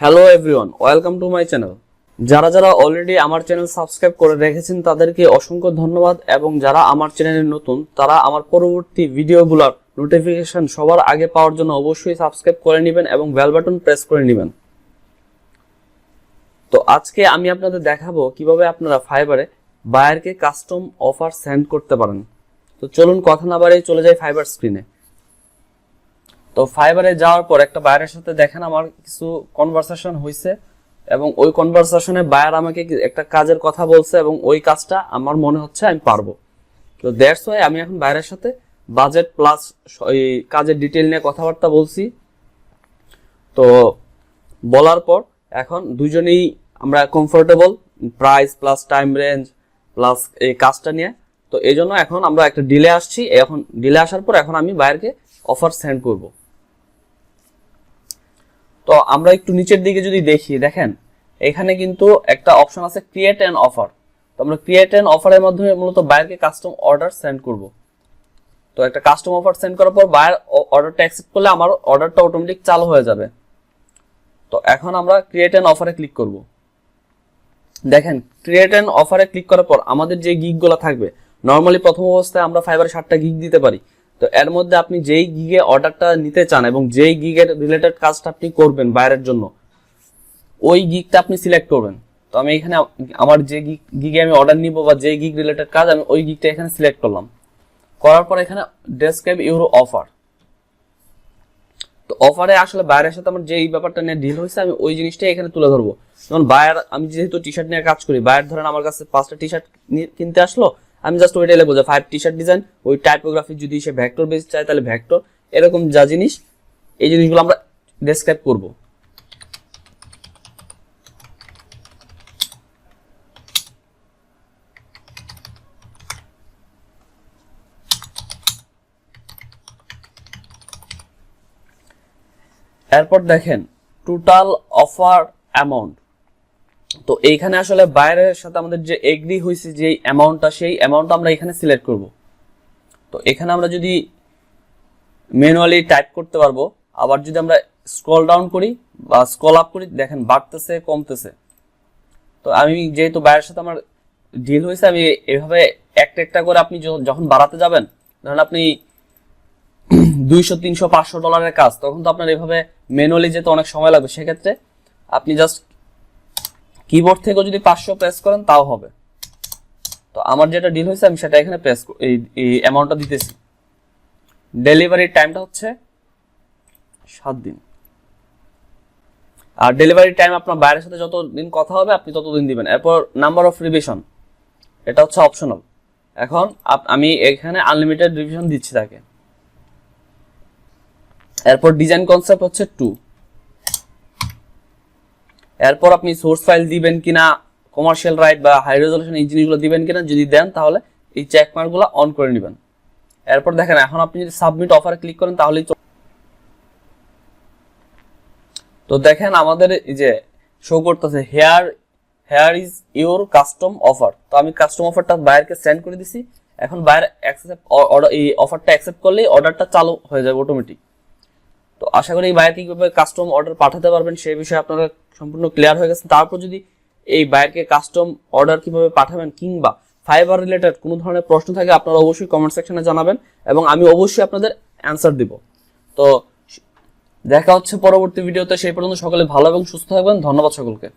Hello everyone welcome to my channel যারা যারা already আমার চ্যানেল সাবস্ক্রাইব করে রেখেছেন, তাদেরকে অসংখ্য ধন্যবাদ এবং যারা আমার চ্যানেলে নতুন, তারা আমার পরবর্তী ভিডিওগুলোর নোটিফিকেশন সবার আগে পাওয়ার জন্য অবশ্যই সাবস্ক্রাইব করে নেবেন এবং বেল বাটন প্রেস করে নেবেন। তো আজকে আমি আপনাদের দেখাবো কীভাবে আপনারা ফাইবারে বায়ারকে কাস্টম অফার সেন্ড করতে পারেন। তো চলুন কথা না বাড়িয়ে চলে যাই ফাইবার স্ক্রিনে তো ফাইবারে যাওয়ার পর একটা বায়ারের সাথে দেখেন আমার কিছু কনভারসেশন হয়েছে এবং ওই কনভারসেশনে বায়ার আমাকে একটা কাজের কথা বলছে এবং ওই কাজটা আমার মনে হচ্ছে আমি পারব। তো দ্যাটস ওয়াই আমি এখন বায়ারের সাথে বাজেট প্লাস এই কাজের ডিটেল নিয়ে কথাবার্তা বলছি। তো বলার পর এখন দুজনেই আমরা comfortable price plus time range plus এই কাজটা নিয়ে। তো এই জন্য এখন আমরা একটা ডিলে আসছি। এখন ডিলে আসার পর এখন আমি বায়ারকে অফার সেন্ড করব। তো আমরা একটু নিচের দিকে যদি দেখি, দেখেন, এখানে কিন্তু একটা অপশন আছে ক্রিয়েট অ্যান অফার তো আমরা ক্রিয়েট অ্যান অফারের মাধ্যমে মূলত বায়ারকে কাস্টম অর্ডার সেন্ড করব। তো একটা কাস্টম অফার সেন্ড করার পর বায়ার অর্ডারটা অ্যাকসেপ্ট করলে আমার অর্ডারটা অটোমেটিক চালু হয়ে যাবে। তো এখন আমরা ক্রিয়েট অ্যান অফারে ক্লিক করব। দেখেন ক্রিয়েট অ্যান অফারে ক্লিক করার পর আমাদের যে গিগগুলো থাকবে নর্মালি প্রথম অবস্থায় আমরা ফাইবারে ষাটটা গিগ দিতে পারি। তো এর মধ্যে আপনি যেই গিগে অর্ডারটা নিতে চান এবং যেই গিগের রিলেটেড কাজটা আপনি করবেন বাইরের জন্য, ওই গিগটা আপনি সিলেক্ট করবেন। তো আমি এখানে আমার যে গিগ গিগে আমি অর্ডার নিব বা যে গিগ রিলেটেড কাজ, আমি ওই গিগটা এখানে সিলেক্ট করলাম। করার পর এখানে ডেসক্রাইব ইউরো অফার তো অফারে আসলে বাইরের সাথে আমার যে এই ব্যাপারটা নিয়ে ডিল হয়েছে, আমি ওই জিনিসটাই এখানে তুলে ধরবো। যেমন বায়ার আমি যেহেতু টি শার্ট নিয়ে কাজ করি বায়ার ধরেন আমার কাছে পাঁচটা টি শার্ট কিনতে আসলো আমি জাস্ট ওইটা লিখব ফাইভ টি শার্ট ডিজাইন ওই টাইপোগ্রাফি যদি সে ভ্যাক্টর বেস চায় তাহলে ভ্যাক্টর এরকম যা জিনিস, এই জিনিসগুলো আমরা ডেসক্রাইব করব। এরপর দেখেন টোটাল অফার অ্যামাউন্ট তো এইখানে আসলে বাইরের সাথে আমাদের যে এগ্রি হয়েছে যে অ্যামাউন্টটা সেই অ্যামাউন্ট আমরা এখানে সিলেক্ট করব। তো এখানে আমরা যদি ম্যানুয়ালি টাইপ করতে পারব, আবার যদি আমরা স্ক্রল ডাউন করি বা স্ক্রল আপ করি, দেখেন বাড়তেছে, কমতেছে। তো আমি যেহেতু বাইরের সাথে আমার ডিল হয়েছে আমি এভাবে একটা একটা করে আপনি যখন বাড়াতে যাবেন, ধরেন আপনি দুইশো, তিনশো, পাঁচশো ডলারের কাজ, তখন তো আপনার এভাবে ম্যানুয়ালি যেতে অনেক সময় লাগবে। সেক্ষেত্রে আপনি জাস্ট কিবোর্ড থেকেও যদি পাঁচশো প্রেস করেন, তাও হবে। তো আমার যেটা ডিল হয়েছে, আমি সেটা এখানে প্রেস এই অ্যামাউন্টটা দিতেছি। ডেলিভারির টাইমটা হচ্ছে সাত দিন। আর ডেলিভারি টাইম আপনার বাইরের সাথে যত দিন কথা হবে, আপনি ততদিন দিবেন। এরপর নাম্বার অফ রিভিশন এটা হচ্ছে অপশনাল এখন আমি এখানে আনলিমিটেড রিভিশন দিচ্ছি তাকে। এরপর ডিজাইন কনসেপ্ট হচ্ছে টু এরপর আপনি সোর্স ফাইল দিবেন কিনা কমার্শিয়াল রাইট বা হাই রেজলিউশন এই জিনিসগুলো দিবেন কিনা, যদি দেন তাহলে এই চেক মার্কগুলো অন করে নেবেন। এরপর দেখেন, এখন আপনি যদি সাবমিট অফারে ক্লিক করেন, তাহলেই তো দেখেন আমাদের যে শো করতেছে here here is your custom offer তো আমি কাস্টম অফারটা বায়ারকে সেন্ড করে দিছি। এখন বায়ার অ্যাকসেপ্ট এই অফারটা অ্যাকসেপ্ট করলেই অর্ডারটা চালু হয়ে যাবে অটোমেটিক তো আশা করি এই বাইরে কীভাবে কাস্টম অর্ডার পাঠাতে পারবেন সেই বিষয়ে আপনারা সম্পূর্ণ ক্লিয়ার হয়ে গেছে। তারপর যদি এই বায়ারকে কাস্টম অর্ডার কীভাবে পাঠাবেন কিংবা ফাইবার রিলেটেড কোনো ধরনের প্রশ্ন থাকে, আপনারা অবশ্যই কমেন্ট সেকশনে জানাবেন এবং আমি অবশ্যই আপনাদের অ্যান্সার দিব। তো দেখা হচ্ছে পরবর্তী ভিডিওতে সেই পর্যন্ত সকলে ভালো এবং সুস্থ থাকবেন। ধন্যবাদ সকলকে।